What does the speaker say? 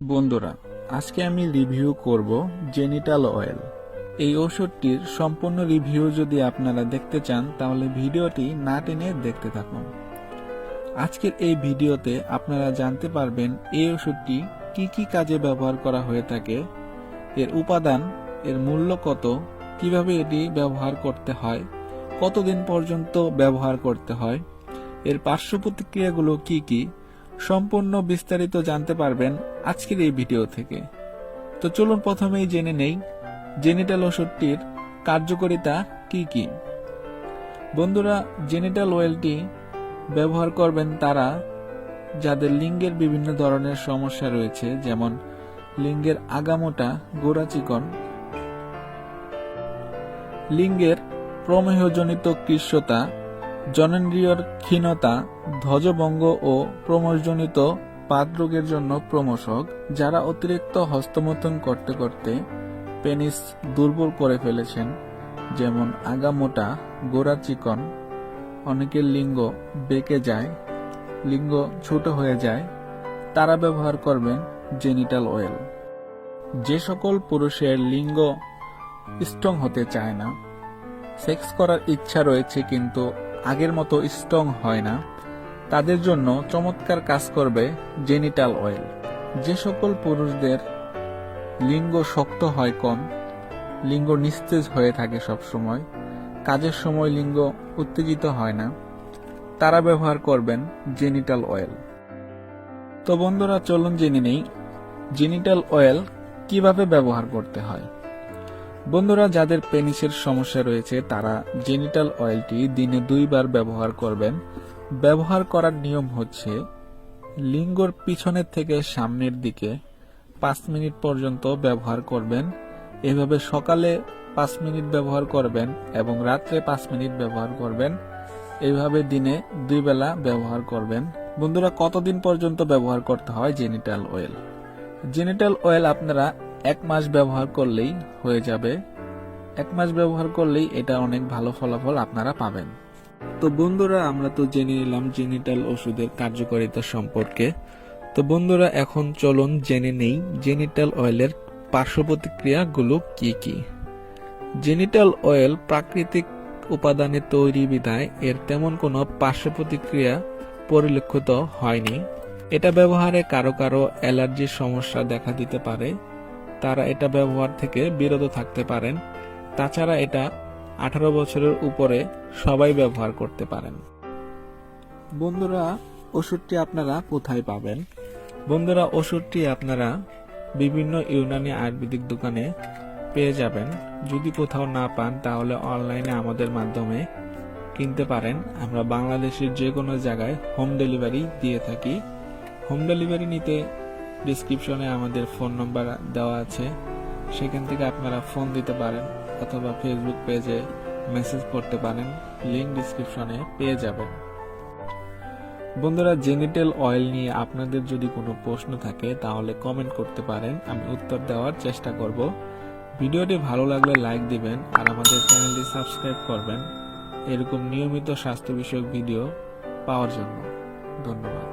বন্ধুরা, আজকে আমি রিভিউ করব জেনিটাল অয়েল। এই ওষুধটির সম্পূর্ণ রিভিউ যদি আপনারা দেখতে চান, তাহলে ভিডিওটি না টেনে দেখতে থাকুন। আজকের এই ভিডিওতে আপনারা জানতে পারবেন এই ওষুধটি কি কি কাজে ব্যবহার করা হয়ে থাকে, এর উপাদান, এর মূল্য কত, কীভাবে এটি ব্যবহার করতে হয়, কতদিন পর্যন্ত ব্যবহার করতে হয়, এর পার্শ্ব প্রতিক্রিয়াগুলো কি কি সম্পূর্ণ বিস্তারিত জানতে পারবেন আজকের এই ভিডিও থেকে। তো চলুন প্রথমেই জেনে নেই, জেনিটাল ওষুধটির কার্যকারিতা কি কি? বন্ধুরা, জেনিটাল ওয়েলটি ব্যবহার করবেন তারা যাদের লিঙ্গের বিভিন্ন ধরনের সমস্যা রয়েছে, যেমন লিঙ্গের আগামোটা গোড়া চিকন, লিঙ্গের প্রমেহজনিত কৃষ্ণতা জনেন্দ্রিয়র ক্ষীণতা, ধ্বজভঙ্গ ও প্রমোষজনিত পাদরোগের জন্য প্রমোশক যারা অতিরিক্ত হস্তমৈথুন করতে করতে পেনিস দুর্বল করে ফেলেছেন, যেমন আগামোটা, গোড়া চিকন, অনেকের লিঙ্গ বেঁকে যায়, লিঙ্গ ছোট হয়ে যায়, তারা ব্যবহার করবেন জেনিটাল অয়েল। যে সকল পুরুষের লিঙ্গ স্ট্রং হতে চায় না, সেক্স করার ইচ্ছা রয়েছে কিন্তু আগের মতো স্ট্রং হয় না। তাদের জন্য চমৎকার কাজ করবে জেনিটাল অয়েল। যে সকল পুরুষদের লিঙ্গ শক্ত হয় কম, লিঙ্গ নিস্তেজ হয়ে থাকে সব সময় কাজের সময় লিঙ্গ উত্তেজিত হয় না, তারা ব্যবহার করবেন জেনিটাল অয়েল। তো বন্ধুরা, চলুন জেনে নেই, জেনিটাল অয়েল কীভাবে ব্যবহার করতে হয়। বন্ধুরা, যাদের পেনিসের সমস্যা রয়েছে, তারা জেনিটাল অয়েলটি দিনে দুইবার ব্যবহার করবেন। ব্যবহার করার নিয়ম হচ্ছে, লিঙ্গর পিছনের থেকে সামনের দিকে পাঁচ মিনিট পর্যন্ত ব্যবহার করবেন। এভাবে সকালে পাঁচ মিনিট ব্যবহার করবেন এবং রাত্রে পাঁচ মিনিট ব্যবহার করবেন। এইভাবে দিনে দুই বেলা ব্যবহার করবেন। বন্ধুরা, কতদিন পর্যন্ত ব্যবহার করতে হয় জেনিটাল অয়েল? জেনিটাল অয়েল আপনারা এক মাস ব্যবহার করলেই হয়ে যাবে। এক মাস ব্যবহার করলেই এটা অনেক ভালো ফলাফল আপনারা পাবেন। তো বন্ধুরা, আমরা তো জেনে নিলাম জেনিটাল ওষুধের কার্যকারিতা সম্পর্কে। তো বন্ধুরা, এখন চলুন জেনে নেই জেনিটাল অয়েলের পার্শ্ব প্রতিক্রিয়াগুলো কি কি। জেনিটাল অয়েল প্রাকৃতিক উপাদানে তৈরি বিধায় এর তেমন কোনো পার্শ্ব প্রতিক্রিয়া পরিলক্ষিত হয়নি। এটা ব্যবহারে কারও কারও অ্যালার্জির সমস্যা দেখা দিতে পারে। তারা এটা ব্যবহার থেকে বিরত থাকতে পারেন। তাছাড়া এটা আঠারো বছরের উপরে সবাই ব্যবহার করতে পারেন। বন্ধুরা, ওষুধটি আপনারা কোথায় পাবেন? বন্ধুরা, ওষুধটি আপনারা বিভিন্ন ইউনানি আয়ুর্বেদিক দোকানে পেয়ে যাবেন। যদি কোথাও না পান, তাহলে অনলাইনে আমাদের মাধ্যমে কিনতে পারেন। আমরা বাংলাদেশের যে কোনো জায়গায় হোম ডেলিভারি দিয়ে থাকি। হোম ডেলিভারি নিতে ডিসক্রিপশনে আমাদের ফোন নাম্বার দেওয়া আছে। সেখান থেকে আপনারা ফোন দিতে পারেন অথবা ফেসবুক পেজে মেসেজ করতে পারেন। লিংক ডিসক্রিপশনে পেয়ে যাবেন। বন্ধুরা জেনিটেল অয়েল নিয়ে আপনাদের যদি কোনো প্রশ্ন থাকে, তাহলে কমেন্ট করতে পারেন। আমি উত্তর দেওয়ার চেষ্টা করব। ভিডিওটি ভালো লাগলে লাইক দিবেন আর আমাদের চ্যানেলটি সাবস্ক্রাইব করবেন। এরকম নিয়মিত স্বাস্থ্য বিষয়ক ভিডিও পাওয়ার জন্য। ধন্যবাদ।